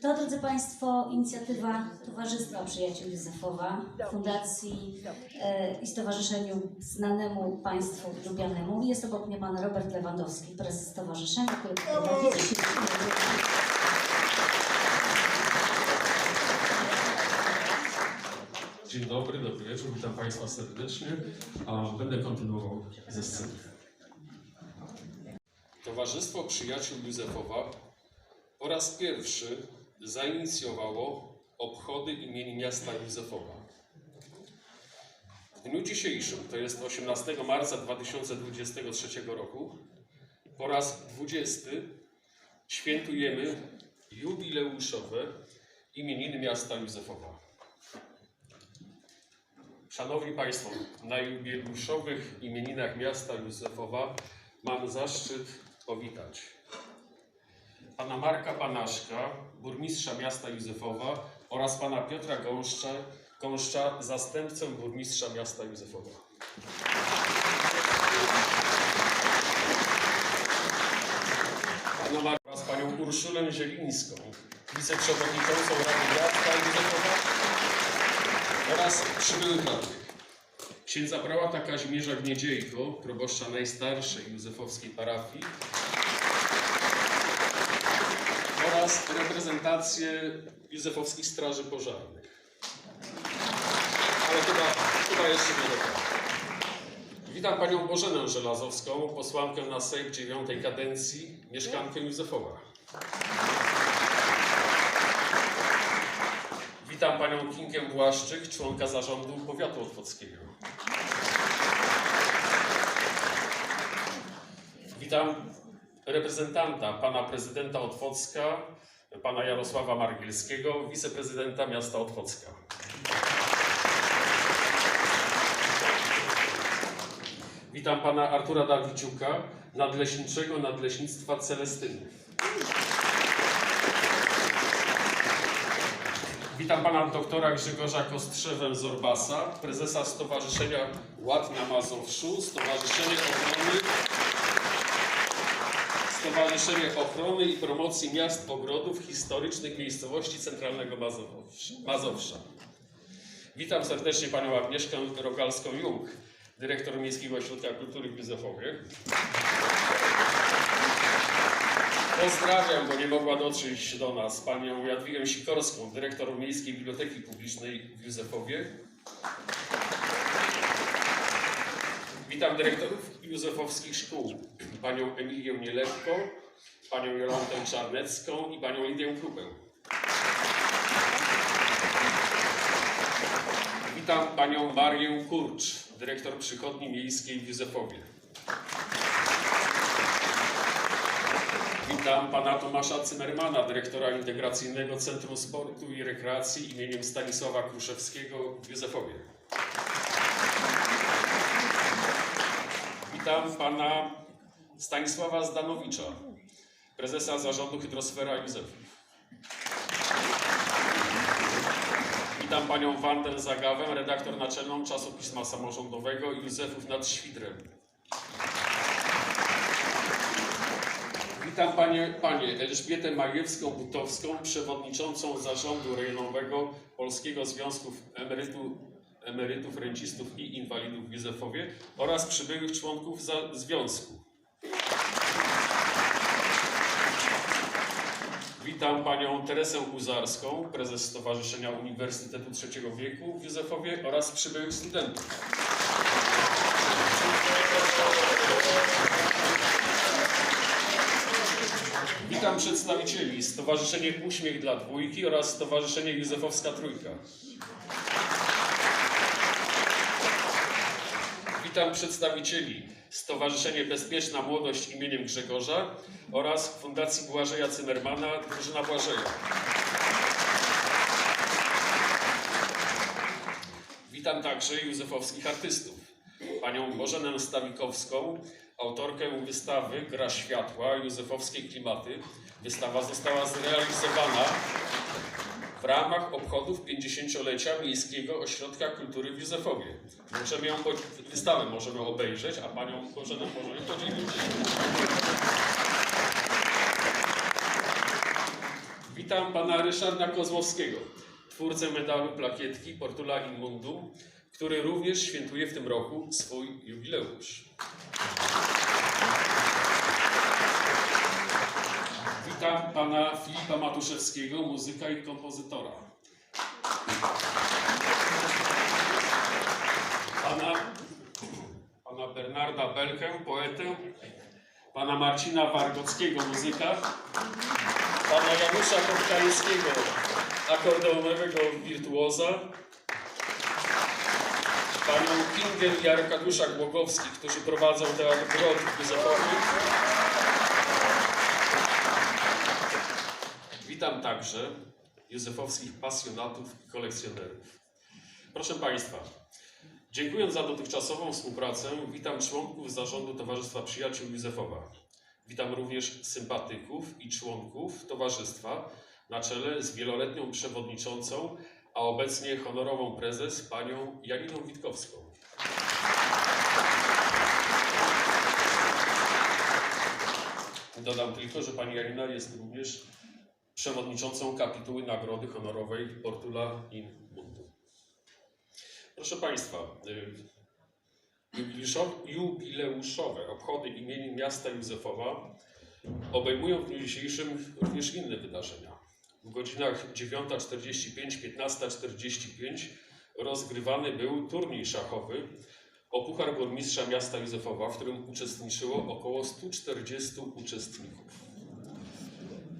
To, drodzy Państwo, inicjatywa Towarzystwa Przyjaciół Józefowa, Fundacji e, i Stowarzyszeniu znanemu Państwu lubianemu. Jest obok mnie Pan Robert Lewandowski, prezes stowarzyszenia, który prowadzi. Dzień dobry, dobry wieczór, witam Państwa serdecznie. A Będę kontynuował ze sceny. Towarzystwo Przyjaciół Józefowa po raz pierwszy zainicjowało obchody imieni miasta Józefowa. W dniu dzisiejszym, to jest 18 marca 2023 roku, po raz 20 świętujemy jubileuszowe imieniny miasta Józefowa. Szanowni Państwo, na jubileuszowych imieninach miasta Józefowa mam zaszczyt powitać pana Marka Panaszka, burmistrza miasta Józefowa oraz pana Piotra Gąszcza, Gąszcza zastępcę burmistrza miasta Józefowa. Pana Marka oraz panią Urszulę Zielińską, wiceprzewodniczącą Rady Miasta Józefowa oraz przybyłych radnych. Księdza prałata Kazimierza Gniedziejko, proboszcza najstarszej józefowskiej parafii oraz reprezentację józefowskich straży pożarnych. Ale chyba, chyba jeszcze nie do końca. Witam panią Bożenę Żelazowską, posłankę na Sejm dziewiątej kadencji, mieszkankę Józefowa. Witam panią Kinkę Błaszczyk, członka zarządu powiatu otwockiego. Witam reprezentanta pana prezydenta Otwocka, pana Jarosława Margielskiego, wiceprezydenta miasta Otwocka. Witam pana Artura Dawiciuka, nadleśniczego Nadleśnictwa Celestyny. Witam pana doktora Grzegorza Kostrzewę z Orbasa, prezesa Stowarzyszenia Ład na Mazowszu, Stowarzyszenie Ochrony, Stowarzyszenie Ochrony i Promocji Miast, Ogrodów, Historycznych Miejscowości Centralnego Mazowsza. Witam serdecznie panią Agnieszkę Rogalską-Jung, dyrektor Miejskiego Ośrodka Kultury w Józefowie. Pozdrawiam, bo nie mogła dotrzeć do nas panią Jadwigę Sikorską, dyrektor Miejskiej Biblioteki Publicznej w Józefowie. Witam dyrektorów józefowskich szkół, panią Emilię Nielewko, panią Jolantę Czarnecką i panią Lidię Krupę. Witam panią Marię Kurcz, dyrektor przychodni miejskiej w Józefowie. Witam pana Tomasza Cymermana, dyrektora Integracyjnego Centrum Sportu i Rekreacji imieniem Stanisława Kruszewskiego w Józefowie. Witam pana Stanisława Zdanowicza, prezesa zarządu Hydrosfera Józefów. Witam panią Wandę Zagawę, redaktor naczelną czasopisma samorządowego Józefów nad Świdrem. Witam panie, panie Elżbietę Majewską-Butowską, przewodniczącą zarządu rejonowego Polskiego Związku Emerytu, Emerytów, Rencistów i Inwalidów w Józefowie oraz przybyłych członków związku. Witam panią Teresę Uzarską, prezes Stowarzyszenia Uniwersytetu Trzeciego Wieku w Józefowie oraz przybyłych studentów. Witam przedstawicieli Stowarzyszenie Uśmiech dla Dwójki oraz Stowarzyszenie Józefowska Trójka. Witam przedstawicieli Stowarzyszenie Bezpieczna Młodość imieniem Grzegorza oraz Fundacji Błażeja Cymermana Drużyna Błażeja. Witam także józefowskich artystów. Panią Bożenę Stawikowską, autorkę wystawy Gra Światła Józefowskie Klimaty. Wystawa została zrealizowana ramach obchodów 50-lecia Miejskiego Ośrodka Kultury w Józefowie. Możemy ją, wystawę możemy obejrzeć, a panią Bożenę możemy podzielić. Witam pana Ryszarda Kozłowskiego, twórcę medalu plakietki Portula in Mundum, który również świętuje w tym roku swój jubileusz. Witam pana Filipa Matuszewskiego, muzyka i kompozytora. Pana, pana Bernarda Belkę, poetę. Pana Marcina Wargockiego, muzyka. Pana Janusza Kopkańskiego, akordeonowego wirtuoza. Panią Kingę i Arkadiusza Głogowskich, którzy prowadzą teatr Grot w Józefowie. Witam także józefowskich pasjonatów i kolekcjonerów. Proszę Państwa, dziękując za dotychczasową współpracę, witam członków zarządu Towarzystwa Przyjaciół Józefowa. Witam również sympatyków i członków towarzystwa na czele z wieloletnią przewodniczącą, a obecnie honorową prezes panią Janiną Witkowską. Dodam tylko, że pani Janina jest również przewodniczącą kapituły Nagrody Honorowej Portula in Mundo. Proszę Państwa, y, jubileuszo- jubileuszowe obchody imienin miasta Józefowa obejmują w dniu dzisiejszym również inne wydarzenia. W godzinach 9.45, 15.45 rozgrywany był turniej szachowy o Puchar Burmistrza Miasta Józefowa, w którym uczestniczyło około 140 uczestników.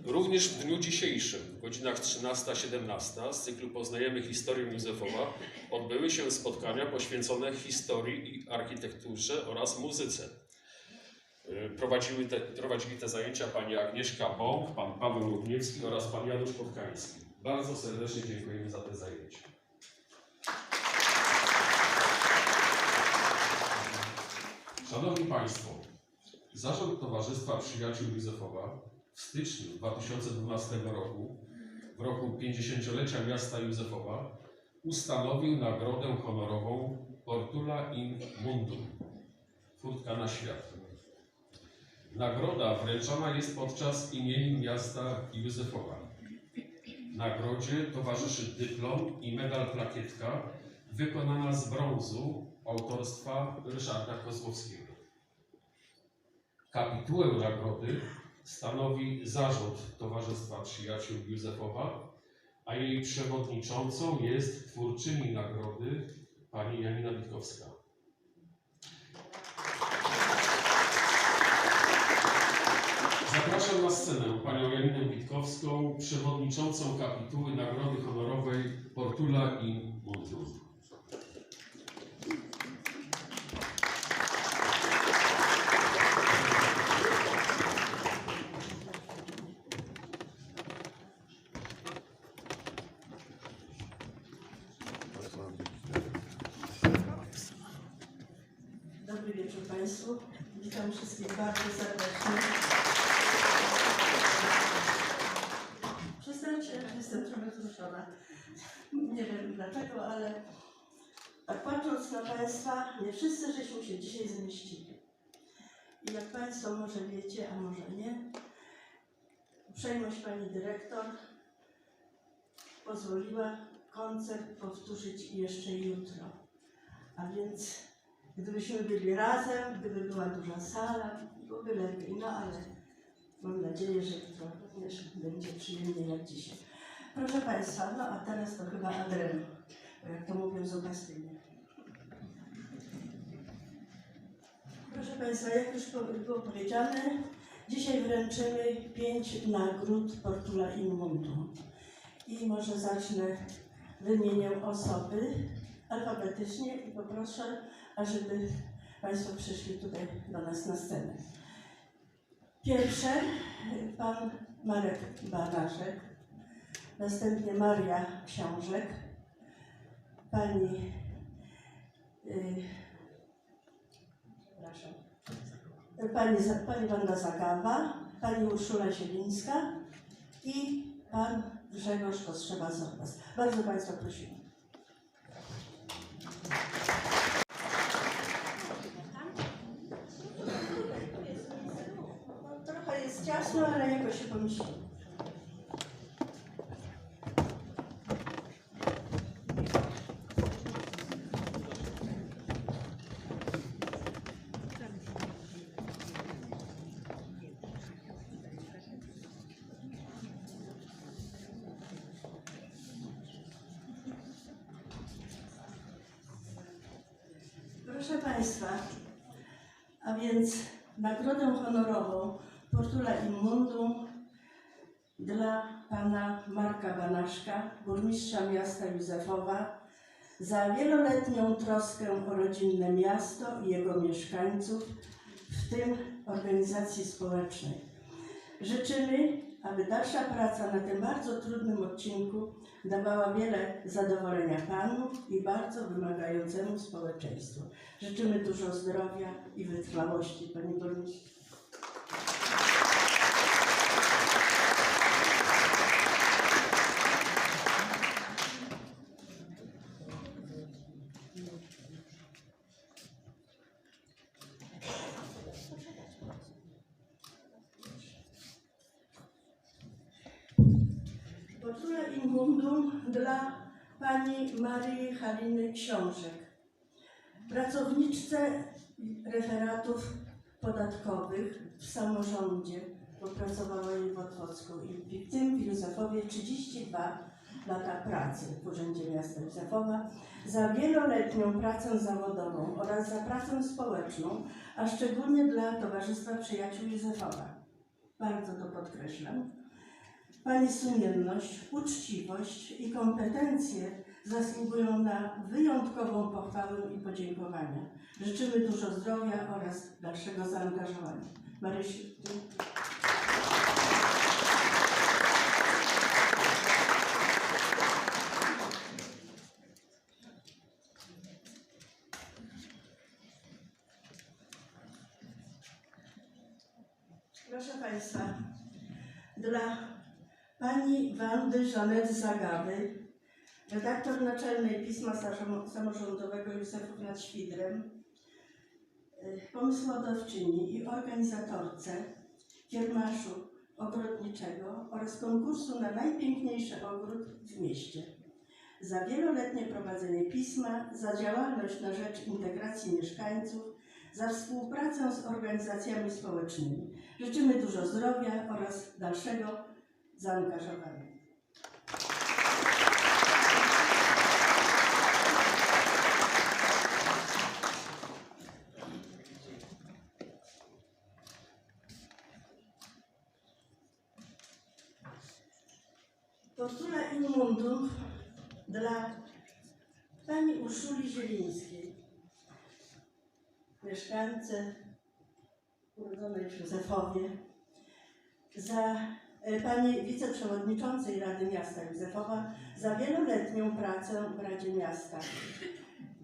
Również w dniu dzisiejszym, w godzinach 13-17 z cyklu Poznajemy historię Józefowa odbyły się spotkania poświęcone historii i architekturze oraz muzyce. Y, Prowadziły te, prowadzili te zajęcia pani Agnieszka Bąk, pan Paweł Równiewski oraz pan Janusz Podkański. Bardzo serdecznie dziękujemy za te zajęcia. Szanowni Państwo, Zarząd Towarzystwa Przyjaciół Józefowa w styczniu 2012 roku, w roku 50-lecia miasta Józefowa, ustanowił nagrodę honorową Portula in Mundum, furtka na świat. Nagroda wręczona jest podczas imienin miasta Józefowa. Nagrodzie towarzyszy dyplom i medal plakietka wykonana z brązu autorstwa Ryszarda Kozłowskiego. Kapitułę nagrody stanowi zarząd Towarzystwa Przyjaciół Józefowa, a jej przewodniczącą jest twórczyni nagrody pani Janina Witkowska. Zapraszam na scenę panią Janinę Witkowską, przewodniczącą kapituły Nagrody Honorowej Portula in Mundum. Dobry wieczór Państwu. Witam wszystkich bardzo serdecznie. Przyznam się, że jestem trochę wzruszona. Nie wiem dlaczego, ale tak patrząc na Państwa, nie wszyscy żeśmy się dzisiaj zmieścili. I jak Państwo może wiecie, a może nie, uprzejmość Pani Dyrektor pozwoliła koncert powtórzyć jeszcze jutro. A więc Gdybyśmy byli razem, gdyby była duża sala, byłoby lepiej, no ale mam nadzieję, że jutro również będzie przyjemnie jak dzisiaj. Proszę Państwa, no a teraz to chyba Adrenu, jak to mówią zupa stygnie. Proszę Państwa, jak już było powiedziane, dzisiaj wręczymy pięć nagród Portula in Mundum. I może zacznę, wymienię osoby alfabetycznie i poproszę ażeby Państwo przyszli tutaj do nas na scenę. Pierwsze pan Marek Banaszek, następnie Maria Książek, pani y, pani, pani Wanda Zagawa, pani Urszula Zielińska i pan Grzegorz Kostrzewa-Zorbas. Bardzo Państwa prosimy. Trochę jest ciasno, ale jakoś się pomyślimy. Proszę Państwa, a więc nagrodę honorową Portula Immundum dla pana Marka Banaszka, burmistrza miasta Józefowa, za wieloletnią troskę o rodzinne miasto i jego mieszkańców, w tym organizacji społecznej. Życzymy, aby dalsza praca na tym bardzo trudnym odcinku dawała wiele zadowolenia Panu i bardzo wymagającemu społeczeństwu. Życzymy dużo zdrowia i wytrwałości, Panie Burmistrzu. Portula Immundum dla pani Marii Haliny Książek, pracowniczce referatów podatkowych w samorządzie, bo pracowała jej w Otwocku i w tym w Józefowie 32 lata pracy w Urzędzie Miasta Józefowa za wieloletnią pracę zawodową oraz za pracę społeczną, a szczególnie dla Towarzystwa Przyjaciół Józefowa. Bardzo to podkreślam. Pani sumienność, uczciwość i kompetencje zasługują na wyjątkową pochwałę i podziękowania. Życzymy dużo zdrowia oraz dalszego zaangażowania. Marysiu? Proszę Państwa, dla Pani Wandy Żanet Zagawy, redaktor naczelnej Pisma Sam- Samorządowego Józefów nad Świdrem, y, pomysłodawczyni i organizatorce kiermaszu ogrodniczego oraz konkursu na najpiękniejszy ogród w mieście. Za wieloletnie prowadzenie pisma, za działalność na rzecz integracji mieszkańców, za współpracę z organizacjami społecznymi. Życzymy dużo zdrowia oraz dalszego zaangażowania. Portula Inmundum dla pani Urszuli Zielińskiej, mieszkance urodzonej w Józefowie, za e, pani wiceprzewodniczącej Rady Miasta Józefowa za wieloletnią pracę w Radzie Miasta,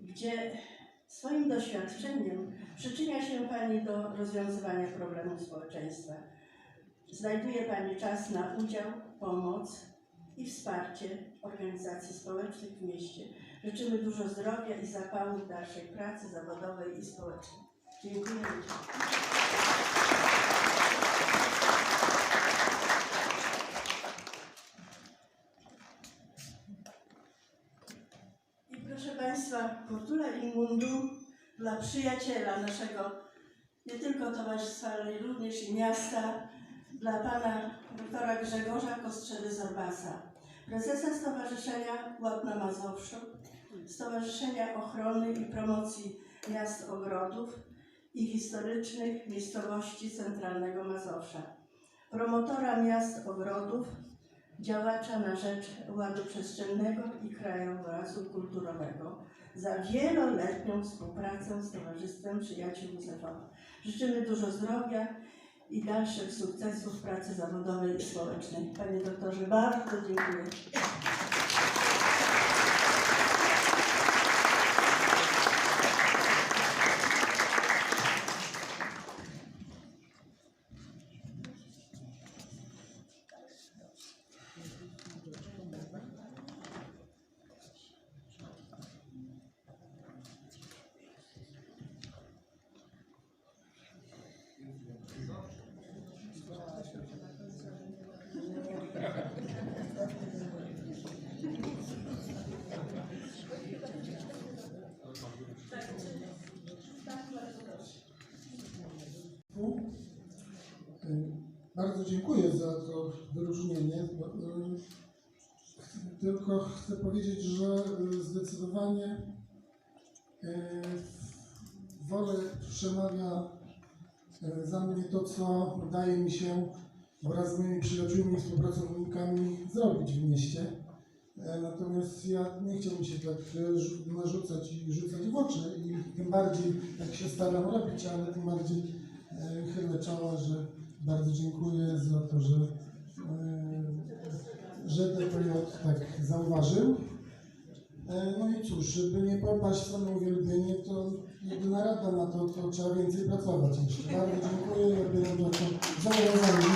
gdzie swoim doświadczeniem przyczynia się Pani do rozwiązywania problemów społeczeństwa. Znajduje Pani czas na udział, pomoc i wsparcie organizacji społecznych w mieście. Życzymy dużo zdrowia i zapału w dalszej pracy zawodowej i społecznej. Dziękuję. I proszę Państwa, Kultura Immundum dla przyjaciela naszego nie tylko towarzystwa, ale również i miasta, dla pana doktora Grzegorza Kostrzedy-Zorbasa, prezesa Stowarzyszenia Ład na Mazowszu, Stowarzyszenia Ochrony i Promocji Miast Ogrodów i Historycznych Miejscowości Centralnego Mazowsza, promotora miast ogrodów, działacza na rzecz ładu przestrzennego i krajobrazu kulturowego za wieloletnią współpracę z Towarzystwem Przyjaciół Józefowa. Życzymy dużo zdrowia i dalszych sukcesów pracy zawodowej i społecznej. Panie doktorze, bardzo dziękuję. Bardzo dziękuję za to wyróżnienie. Y, Tylko chcę powiedzieć, że y, zdecydowanie y, wolę przemawia e, za mnie to, co udaje mi się wraz z moimi przyjaciółmi i współpracownikami zrobić w mieście. E, Natomiast ja nie chciałbym się tak e, rzu- narzucać i rzucać w oczy i tym bardziej tak się staram robić, ale tym bardziej e, chylę czoła, że bardzo dziękuję za to, że, e, że DPJ tak zauważył. E, No i cóż, żeby nie popaść w samo uwielbienie, to jedyna rada na to, to trzeba więcej pracować jeszcze. Bardzo dziękuję i odbieram to. Dziękuję bardzo.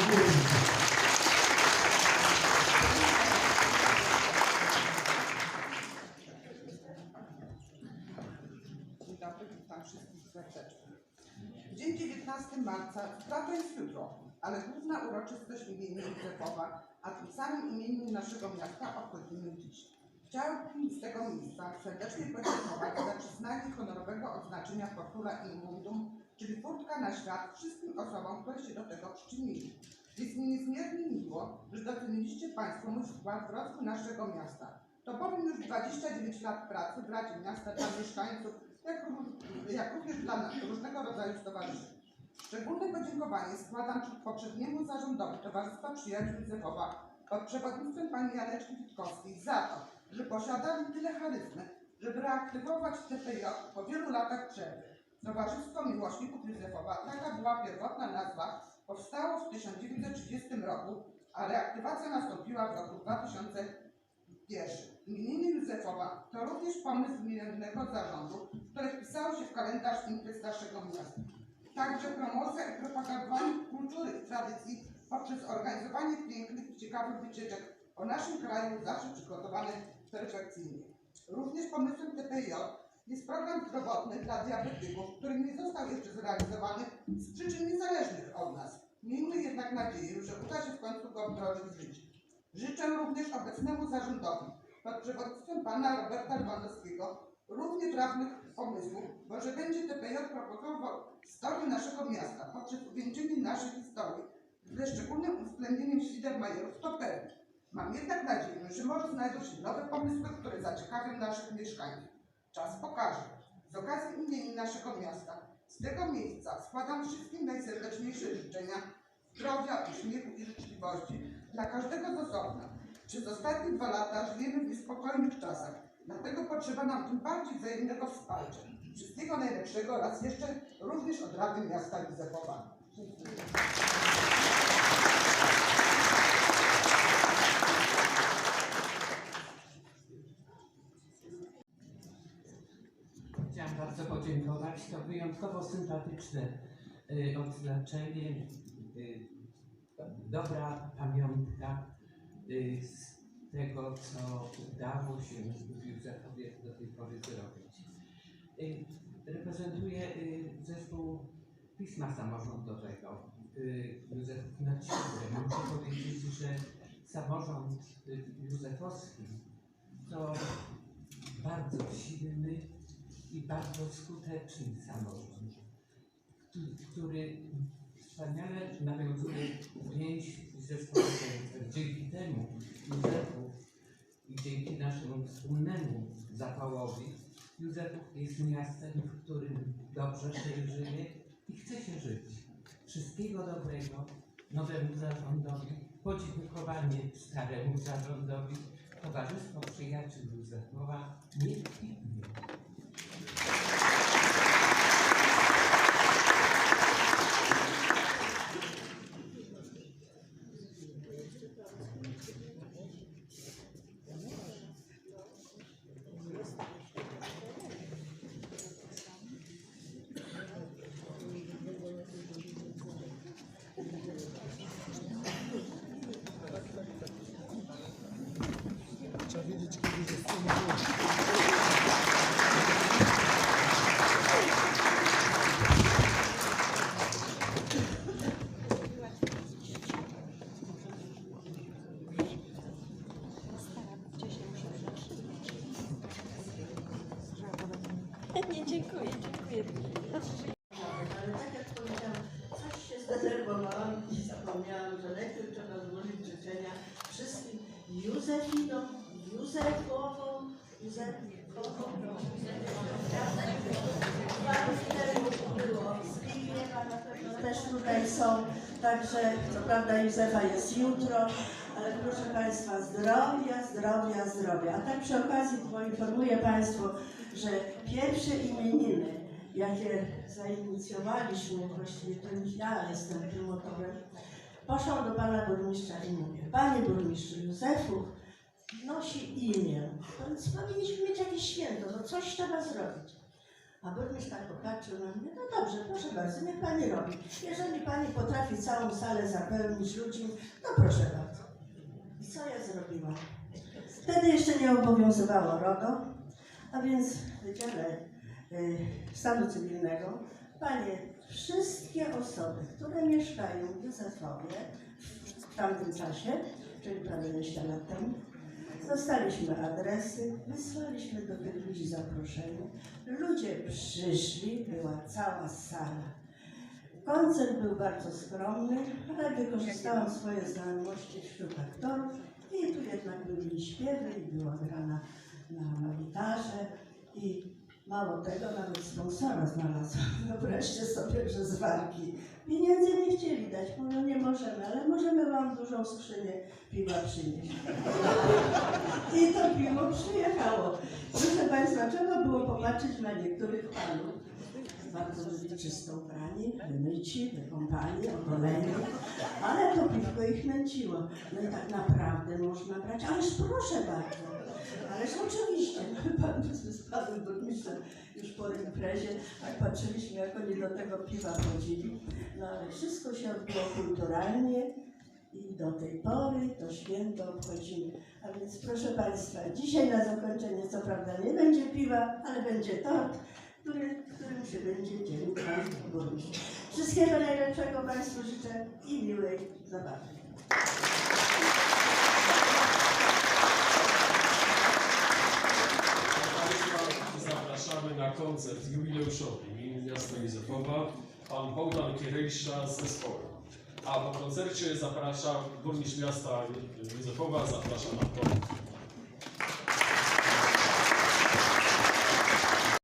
Dzień dobry, witam wszystkich serdecznie. W dzień 19 marca, prawda jest jutro, ale główna uroczystość imienia Józefowa, a tym samym imieniem naszego miasta obchodzimy dziś. Chciałabym z tego miejsca serdecznie podziękować za przyznanie honorowego odznaczenia Fortuna in Mundum, czyli furtka na świat wszystkim osobom, które się do tego przyczynili. Jest mi niezmiernie miło, że doceniliście Państwo mój wkład w rozwój naszego miasta. To bowiem już 29 lat pracy w Radzie Miasta dla mieszkańców, jak, jak również dla różnego rodzaju stowarzyszeń. Szczególne podziękowanie składam poprzedniemu zarządowi Towarzystwa Przyjaciół Józefowa pod przewodnictwem pani Janeczki Witkowskiej za to, że posiadali tyle charyzmy, żeby reaktywować TPJ po wielu latach przerwy. Towarzystwo Miłośników Józefowa, taka była pierwotna nazwa, powstało w 1930 roku, a reaktywacja nastąpiła w roku 2001. Imienienie Józefowa to również pomysł milennego zarządu, które wpisało się w kalendarz imprez naszego miasta. Także promocja i propagowanie kultury i tradycji poprzez organizowanie pięknych i ciekawych wycieczek o naszym kraju zawsze przygotowane perfekcyjnie. Również pomysłem TPJ jest program zdrowotny dla diabetyków, który nie został jeszcze zrealizowany z przyczyn niezależnych od nas. Miejmy jednak nadzieję, że uda się w końcu go wdrożyć w życie. Życzę również obecnemu zarządowi pod przewodnictwem pana Roberta Lewandowskiego równie trafnych pomysłów, bo że będzie TPJ propagował historię naszego miasta poprzez uwieńczenie naszej historii ze szczególnym uwzględnieniem świder majorów, to pewne. Mam jednak nadzieję, że może znajdą się nowe pomysły, które zaciekawią naszych mieszkańców. Czas pokaże. Z okazji imienin naszego miasta z tego miejsca składam wszystkim najserdeczniejsze życzenia zdrowia, uśmiechu i życzliwości dla każdego z osobna. Przez ostatnie dwa lata żyjemy w niespokojnych czasach, dlatego potrzeba nam tym bardziej wzajemnego wsparcia. Wszystkiego najlepszego raz jeszcze również od Rady Miasta Józefowa. Dziękuję. Chciałam bardzo podziękować. To wyjątkowo sympatyczne y, odznaczenie. Y, dobra pamiątka y, tego, co udało się Józefowi do tej pory zrobić. Y, reprezentuję y, zespół pisma samorządowego y, nad Światem. Muszę powiedzieć, że samorząd józefowski to bardzo silny i bardzo skuteczny samorząd, który wspaniale nawiązuje więź ze społeczeństwem. Dzięki temu Józefów i dzięki naszemu wspólnemu zapałowi Józefów jest miastem, w którym dobrze się żyje i chce się żyć. Wszystkiego dobrego nowemu zarządowi, podziękowanie staremu zarządowi, Towarzystwo Przyjaciół Józefowa niech kwitnie. Nie, dziękuję, dziękuję. Ale tak jak powiedziałam, coś się zdenerwowałam i zapomniałam, że najpierw trzeba złożyć życzenia wszystkim Józefinom, Józefowom, Józef? Było. Zbigniewa na pewno też tutaj są. Także, co prawda Józefa jest jutro, ale proszę Państwa, zdrowia, zdrowia, zdrowia. A tak przy okazji poinformuję Państwu, że pierwsze imieniny, jakie zainicjowaliśmy, właściwie to ja jestem tym motorem, poszłam do Pana Burmistrza i mówię, Panie Burmistrzu, Józefów nosi imię, więc powinniśmy mieć jakieś święto, no coś trzeba zrobić. A burmistrz tak popatrzył na mnie, no dobrze, proszę bardzo, niech Pani robi. Jeżeli Pani potrafi całą salę zapełnić ludźmi, to proszę bardzo. I co ja zrobiłam? Wtedy jeszcze nie obowiązywało RODO, a więc Wydziale y, Stanu Cywilnego Panie, wszystkie osoby, które mieszkają w Józefowie w tamtym czasie, czyli prawie 20 lat temu, dostaliśmy adresy, wysłaliśmy do tych ludzi zaproszenie. Ludzie przyszli, była cała sala. Koncert był bardzo skromny, ale wykorzystałam swoje znajomości wśród aktorów i tu jednak były śpiewy i była grana na, gitarze i mało tego, nawet sponsora znalazłam. Wyobraźcie sobie, że z walki. Pieniędzy nie chcieli dać, mówią nie możemy, ale możemy wam dużą skrzynię piwa przynieść. I to piwo przyjechało. Proszę Państwa, trzeba było popatrzeć na niektórych panów. Bardzo byli czysto ubrani, wymyci, wykąpani, ogoleni, ale to piwko ich nęciło. No i tak naprawdę można brać, ależ proszę bardzo. Ależ oczywiście, pan z panem burmistrzem już po imprezie, tak patrzyliśmy, jak oni do tego piwa chodzili. No ale wszystko się odbyło kulturalnie i do tej pory to święto obchodzimy. A więc proszę Państwa, dzisiaj na zakończenie co prawda nie będzie piwa, ale będzie tort, który, którym się będzie dzielił Pan Burmistrz. Wszystkiego najlepszego Państwu życzę i miłej zabawy. Państwa zapraszamy na koncert jubileuszowy imienia miasta Józefowa, pan Bogdan Kierejsza z zespołem. A po koncercie zapraszam burmistrz miasta Józefowa, zapraszam na to